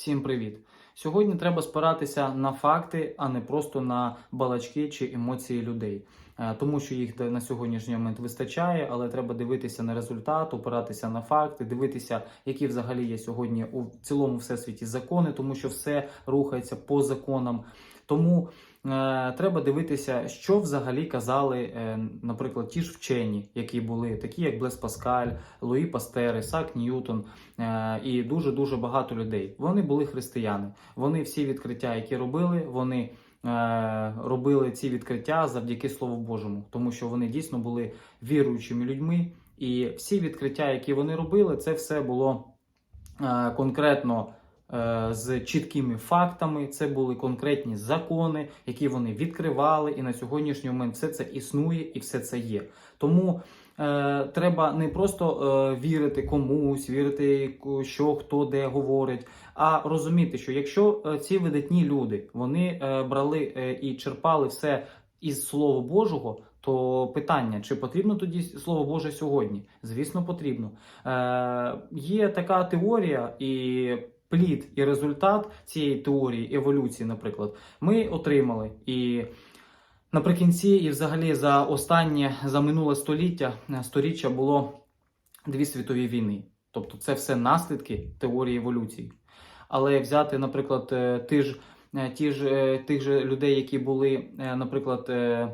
Всім привіт! Сьогодні треба спиратися на факти, а не просто на балачки чи емоції людей, Е, тому що їх на сьогоднішній момент вистачає, але треба дивитися на результат, опиратися на факти, дивитися, які взагалі є сьогодні у цілому всесвіті закони, тому що все рухається по законам. Тому треба дивитися, що взагалі казали, е, наприклад, ті ж вчені, які були, такі як Блес Паскаль, Луї Пастер, Ісак Ньютон е, і дуже дуже багато людей. Вони були християни. Вони всі відкриття, які робили, вони. е, Робили ці відкриття завдяки Слову Божому, тому що вони дійсно були віруючими людьми, і всі відкриття, які вони робили, це все було е, конкретно е, з чіткими фактами. Це були конкретні закони, які вони відкривали, і на сьогоднішній момент все це існує і все це є. Тому е, треба не просто е, вірити комусь, вірити, що хто де говорить, а розуміти, що якщо е, ці видатні люди вони е, брали е, і черпали все із Слова Божого. То питання, чи потрібно тоді Слово Боже сьогодні? Звісно, потрібно. Е, є така теорія і плід і результат цієї теорії еволюції, наприклад, ми отримали. І наприкінці, і взагалі за останнє за минуле століття е, сторіччя було дві світові війни. Тобто, це все наслідки теорії еволюції. Але взяти, наприклад, е, ті ж, е, ті ж, е, тих же людей, які були, е, наприклад, е,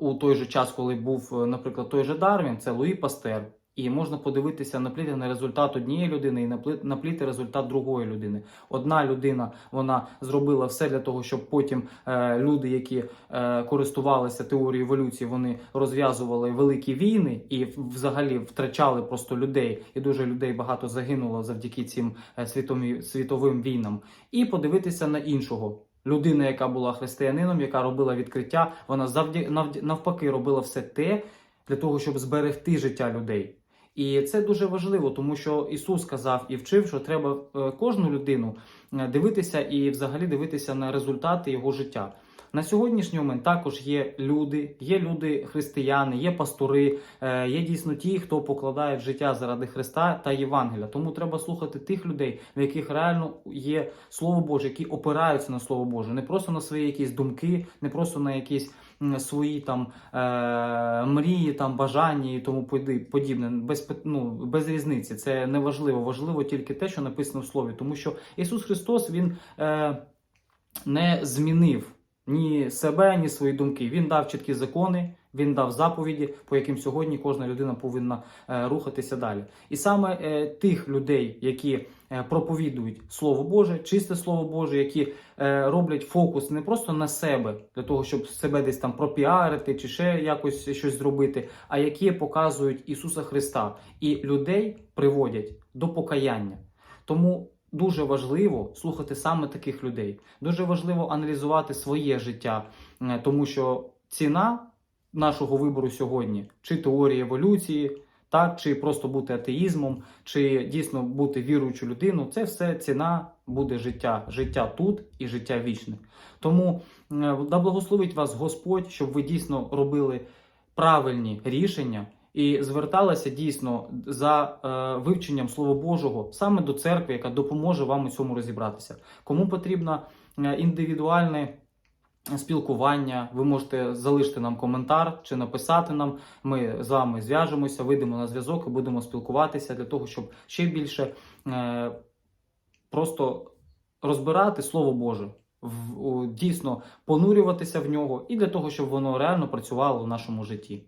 у той же час, коли був, е, наприклад, той же Дарвін, це Луї Пастер. І можна подивитися на пліти на результат однієї людини і на плі- на результат другої людини. Одна людина вона зробила все для того, щоб потім е, люди, які е, користувалися теорією еволюції, вони розв'язували великі війни і взагалі втрачали просто людей, і дуже людей багато загинуло завдяки цим е, світові, світовим війнам. І подивитися на іншого. Людина, яка була християнином, яка робила відкриття, вона завді, навпаки робила все те для того, щоб зберегти життя людей. І це дуже важливо, тому що Ісус сказав і вчив, що треба е, кожну людину е, дивитися і взагалі дивитися на результати його життя. На сьогоднішній момент також є люди, є люди християни, є пастори, е, є дійсно ті, хто покладає життя заради Христа та Євангелія. Тому треба слухати тих людей, в яких реально є Слово Боже, які опираються на Слово Боже, не просто на свої якісь думки, не просто на якісь свої там е, мрії, там бажання і тому подібне. Без ну, без різниці. Це не важливо. Важливо тільки те, що написано в слові, тому що Ісус Христос Він е, не змінив ні себе, ні свої думки. Він дав чіткі закони, він дав заповіді, по яким сьогодні кожна людина повинна е, рухатися далі. І саме е, тих людей, які е, проповідують Слово Боже, чисте Слово Боже, які роблять фокус не просто на себе для того, щоб себе десь там пропіарити чи ще якось щось зробити, а які показують Ісуса Христа і людей приводять до покаяння. Тому дуже важливо слухати саме таких людей. Дуже важливо аналізувати своє життя, е, тому що ціна нашого вибору сьогодні чи теорії еволюції. Так, чи просто бути атеїзмом, чи дійсно бути віруючою людиною, це все ціна буде життя, життя тут і життя вічне. Тому е, да благословить вас Господь, щоб ви дійсно робили правильні рішення і зверталися дійсно за е, вивченням Слова Божого саме до церкви, яка допоможе вам у цьому розібратися. Кому потрібно е, індивідуальне спілкування, ви можете залишити нам коментар чи написати нам. Ми з вами зв'яжемося, вийдемо на зв'язок і будемо спілкуватися для того, щоб ще більше е, просто розбирати Слово Боже. В, дійсно понурюватися в нього і для того, щоб воно реально працювало в нашому житті.